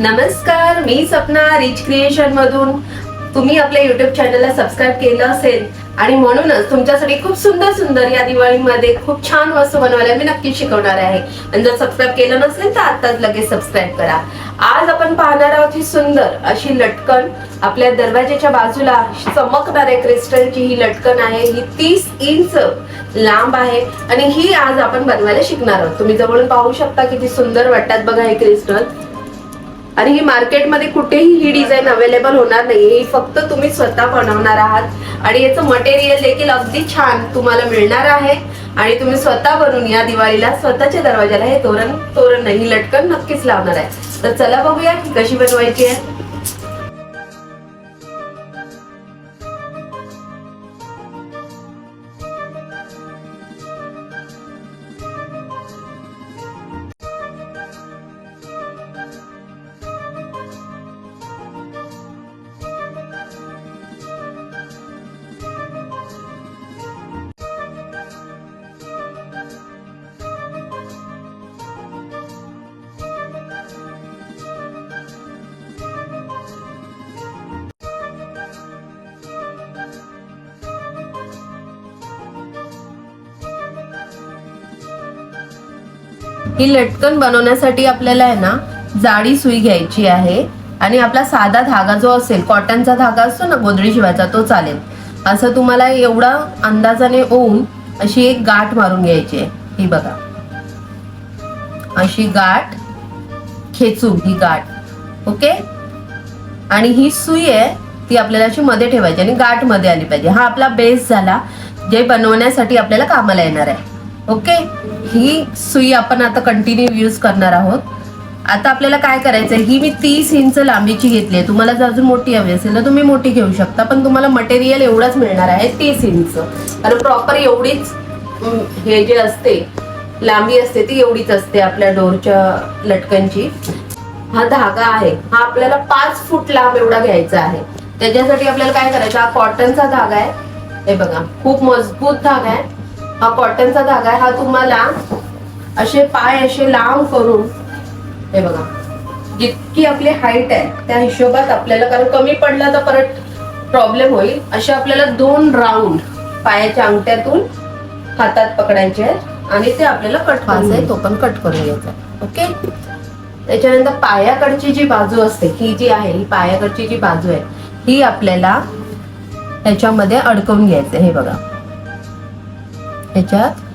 नमस्कार मी Sapna rich creation मधून. तुम्ही आपल्या युट्यूब चॅनलला सबस्क्राईब केलं असेल आणि म्हणूनच तुमच्यासाठी खूप सुंदर सुंदर या दिवाळीमध्ये खूप छान वस्तू बनवायला मी नक्की शिकवणार आहे. आणि जर सबस्क्राईब केलं नसेल तर आताच लगेच सबस्क्राईब करा. आज आपण पाहणार आहोत ही सुंदर अशी लटकन. आपल्या दरवाजेच्या बाजूला चमकणाऱ्या क्रिस्टलची ही लटकन आहे. ही तीस इंच लांब आहे आणि ही आज आपण बनवायला शिकणार आहोत. तुम्ही जवळून पाहू शकता किती सुंदर वाटतात बघा हे क्रिस्टल आणि ही मार्केटमध्ये कुठेही ही डिझाईन अवेलेबल होणार नाही. ही फक्त तुम्ही स्वतः बनवणार आहात. आणि याचं मटेरियल देखील अगदी छान तुम्हाला मिळणार आहे. आणि तुम्ही स्वतः बनवून या दिवाळीला स्वतःच्या दरवाजाला हे तोरण तोरण नाही ही लटकन नक्कीच लावणार आहे. तर चला बघूया की कशी बनवायची आहे. ही लटकन बनवण्यासाठी आपल्याला आहे ना जाडी सुई घ्यायची आहे. आणि आपला साधा धागा जो असेल कॉटनचा धागा असतो ना गोदडी शिवायचा तो चालेल. असं तुम्हाला एवढा अंदाजाने ओवून अशी एक गाठ मारून घ्यायची आहे. ही बघा. अशी गाठ खेचू ही गाठ. ओके? आणि ही सुई आहे ती आपल्याला अशी मध्ये ठेवायची आणि गाठमध्ये आली पाहिजे. हा आपला बेस झाला जे बनवण्यासाठी आपल्याला कामाला येणार आहे. ओके? ही सुई आपण आता कंटिन्यू यूज करणार आहोत. आता आपल्याला काय करायचं आहे ही मी तीस इंच लांबीची घेतली आहे. तुम्हाला जर अजून मोठी हवी असेल तर तुम्ही मोठी घेऊ शकता पण तुम्हाला मटेरियल एवढंच मिळणार आहे तीस इंच. कारण प्रॉपर एवढीच हे जे असते लांबी असते ती एवढीच असते आपल्या डोरच्या लटकनची. हा धागा आहे. हा आपल्याला पाच फूट लांब एवढा घ्यायचा आहे. त्याच्यासाठी आपल्याला काय करायचं? हा कॉटनचा धागा आहे. हे बघा खूप मजबूत धागा आहे. हा कॉटनचा धागा आहे. हा तुम्हाला असे पाय असे लांब करून हे बघा जितकी आपली हाईट आहे त्या हिशोबात आपल्याला कारण कमी पडला तर परत प्रॉब्लेम होईल. असे आपल्याला दोन राऊंड पायाच्या अंगठ्यातून हातात पकडायचे आहेत आणि ते आपल्याला कट व्हायचं आहे तो पण कट करून घ्यायचा ओके त्याच्यानंतर पायाकडची जी बाजू असते ही जी आहे ही पायाकडची जी बाजू आहे ही आपल्याला ह्याच्यामध्ये अडकवून घ्यायचं हे बघा. ह्याच्यात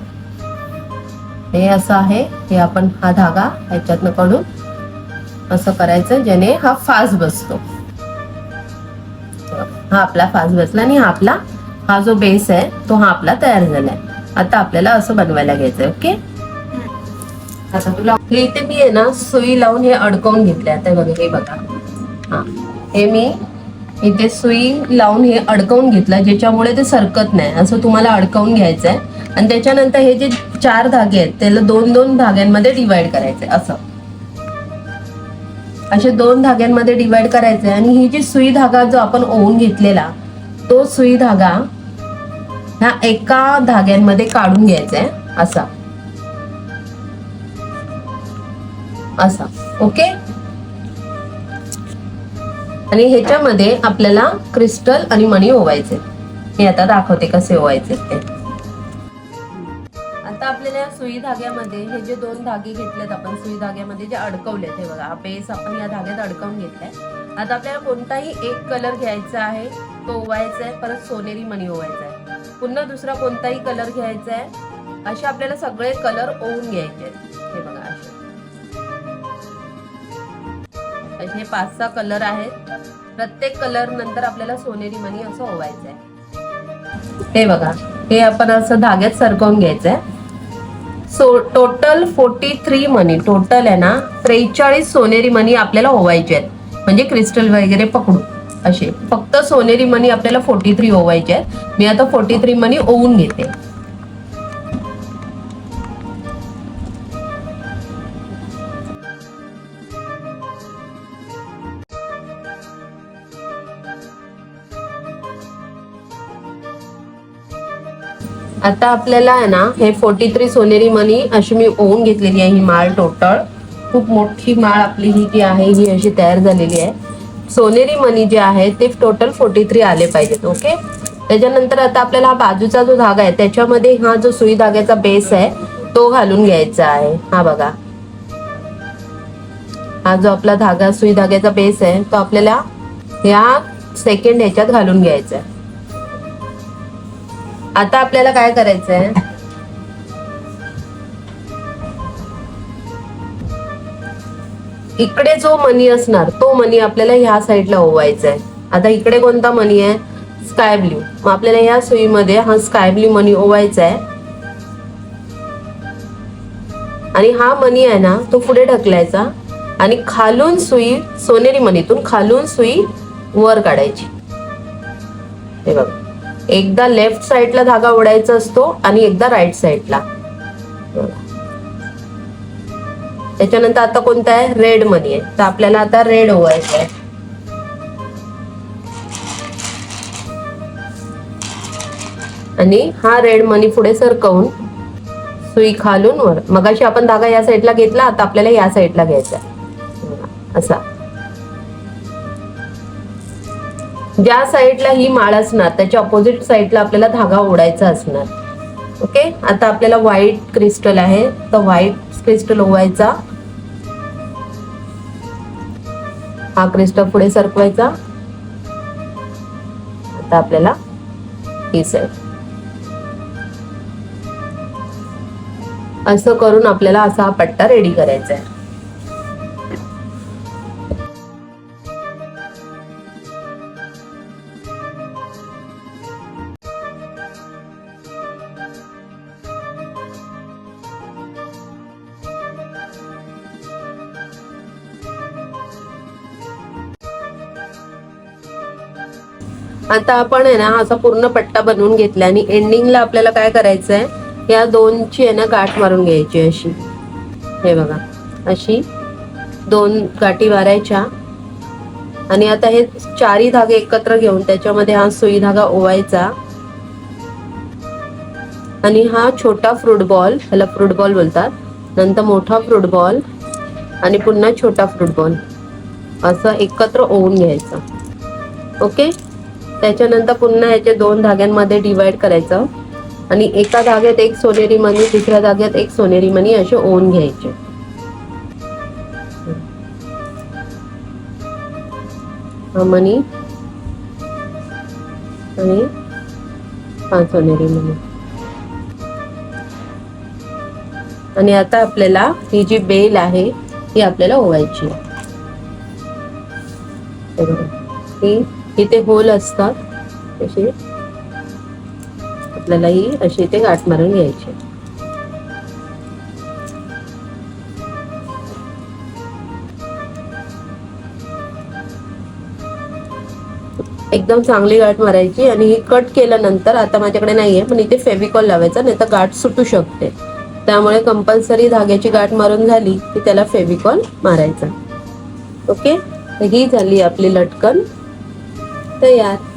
हे असं आहे हे आपण हा धागा ह्याच्यातनं काढून असं करायचं ज्याने हा फास बसतो. हा आपला फास बसला आणि हा आपला हा जो बेस आहे तो हा आपला तयार झालाय. आता आपल्याला असं बनवायला घ्यायचंय ओके? आता तुला हे इथे मी आहे ना सुई लावून हे अडकवून घेतले आता बघा हे बघा. हा. हे मी इथे सुई लावून हे अडकवून घेतलं ज्याच्यामुळे ते सरकत नाही. असं तुम्हाला अडकवून घ्यायचं आहे आणि त्याच्यानंतर हे जे चार धागे आहेत त्याला दोन दोन धाग्यांमध्ये डिवाइड करायचे असं. असे दोन धाग्यांमध्ये डिवाइड करायचे आणि ही जी सुई धागा जो आपण ओवून घेतलेला तो सुई धागा ह्या एका धाग्यांमध्ये काढून घ्यायचा आहे असा. असा ओके? आणि ह्याच्यामध्ये आपल्याला क्रिस्टल आणि मणी ओवायचे मी आता दाखवते कसे ओवायचे ते. आता आपल्याला या सुई धाग्यामध्ये हे जे दोन धागे घेतलेत आपण सुई धाग्यामध्ये जे अडकवलेत हे बघा बेस आपण या धाग्यात अडकवून घेतलाय. आता आपल्याला कोणताही एक कलर घ्यायचा आहे तो ओवायचा आहे परत सोनेरी मणी ओवायचा आहे. पुन्हा दुसरा कोणताही कलर घ्यायचा आहे असे आपल्याला सगळे कलर ओवून घ्यायचे आहेत. हे बघा असे. असे हे पाच सहा कलर आहेत. प्रत्येक कलर नंतर आपल्याला सोनेरी मणी असं ओवायचं आहे. हे बघा हे आपण असं धाग्यात सरकवून घ्यायचं आहे. सो टोटल फोर्टी थ्री मनी टोटल आहे ना त्रेचाळीस सोनेरी मनी आपल्याला ओवायचे आहेत. म्हणजे क्रिस्टल वगैरे पकडू. असे. फक्त सोनेरी मनी आपल्याला फोर्टी थ्री ओवायचे आहेत. मी आता फोर्टी थ्री मनी ओवून घेते. आता आपल्याला आहे ना हे फोर्टी थ्री सोनेरी मनी अशी मी ओवून घेतलेली आहे ही माळ टोटल खूप मोठी माळ आपली ही जी आहे ही अशी तयार झालेली आहे. सोनेरी मनी जे आहे ते टोटल फोर्टी थ्री आले पाहिजेत ओके त्याच्यानंतर आता आपल्याला हा बाजूचा जो धागा आहे त्याच्यामध्ये हा जो सुई धाग्याचा बेस आहे तो घालून घ्यायचा आहे. हा बघा. हा जो आपला धागा सुई धाग्याचा बेस आहे तो आपल्याला या सेकंड ह्याच्यात घालून घ्यायचा आहे. आता आपल्याला काय करायचं आहे इकडे जो मनी असणार तो मनी आपल्याला ह्या साईडला ओवायचा आहे आता इकडे कोणता मनी आहे? स्काय ब्ल्यू मग आपल्याला ह्या सुईमध्ये हा स्काय ब्ल्यू मनी ओवायचा आहे आणि हा मनी आहे ना तो पुढे ढकलायचा. आणि खालून सुई सोनेरी मनीतून खालून सुई वर काढायची. हे बघ. एकदा लेफ्ट साईडला धागा ओढायचा असतो आणि एकदा राईट साईडला. त्याच्यानंतर आता कोणता आहे? रेड मनी आहे. तर आपल्याला आता रेड ओवायचं आहे. आणि हा रेड मनी पुढे सरकवून सुई खालून वर. मगाशी आपण धागा या साईडला घेतला आता आपल्याला या साईडला घ्यायचा आहे. असा. ज्या साईडला ही माळ असणार त्याच्या ऑपोजिट साईडला आपल्याला धागा ओढायचा असणार. ओके आता आपल्याला व्हाईट क्रिस्टल आहे. तर व्हाईट क्रिस्टल ओवायचा हा क्रिस्टल पुढे सरकवायचा. आता आपल्याला ही साईड असं करून आपल्याला असा हा पट्टा रेडी करायचा आहे. आता आपण आहे ना असा पूर्ण पट्टा बनवून घेतला आणि एंडिंगला आपल्याला काय करायचं आहे या दोनची आहे ना गाठ मारून घ्यायची अशी. हे बघा अशी दोन गाठी मारायच्या. आणि आता हे चारी धागे एकत्र घेऊन त्याच्यामध्ये हा सुई धागा ओवायचा. आणि हा छोटा फ्रूट बॉल ह्याला फ्रूट बॉल बोलतात. नंतर मोठा फ्रूट बॉल आणि पुन्हा छोटा फ्रूट बॉल असं एकत्र ओवून घ्यायचं. ओके? त्याच्यानंतर पुन्हा याचे दोन धाग्यांमध्ये डिवाइड करायचं. आणि एका धाग्यात एक सोनेरी मणी दुसऱ्या धाग्यात एक सोनेरी मणी असे ओन घ्यायचे. मणी आणि पाच सोनेरी मणी आणि आता आपल्याला ही जी बेल आहे ती आपल्याला ओवायची आहे. इथे होल असतात. असे. आपल्याला ही अशी इथे गाठ मारून घ्यायची. एकदम चांगली गाठ मारायची आणि ही कट केल्यानंतर आता माझ्याकडे नाहीये पण इथे फेविकॉल लावायचा नाही तर गाठ सुटू शकते. त्यामुळे कंपल्सरी धाग्याची गाठ मारून झाली की त्याला फेविकॉल मारायचा. ओके? ही झाली आपली लटकन. तयार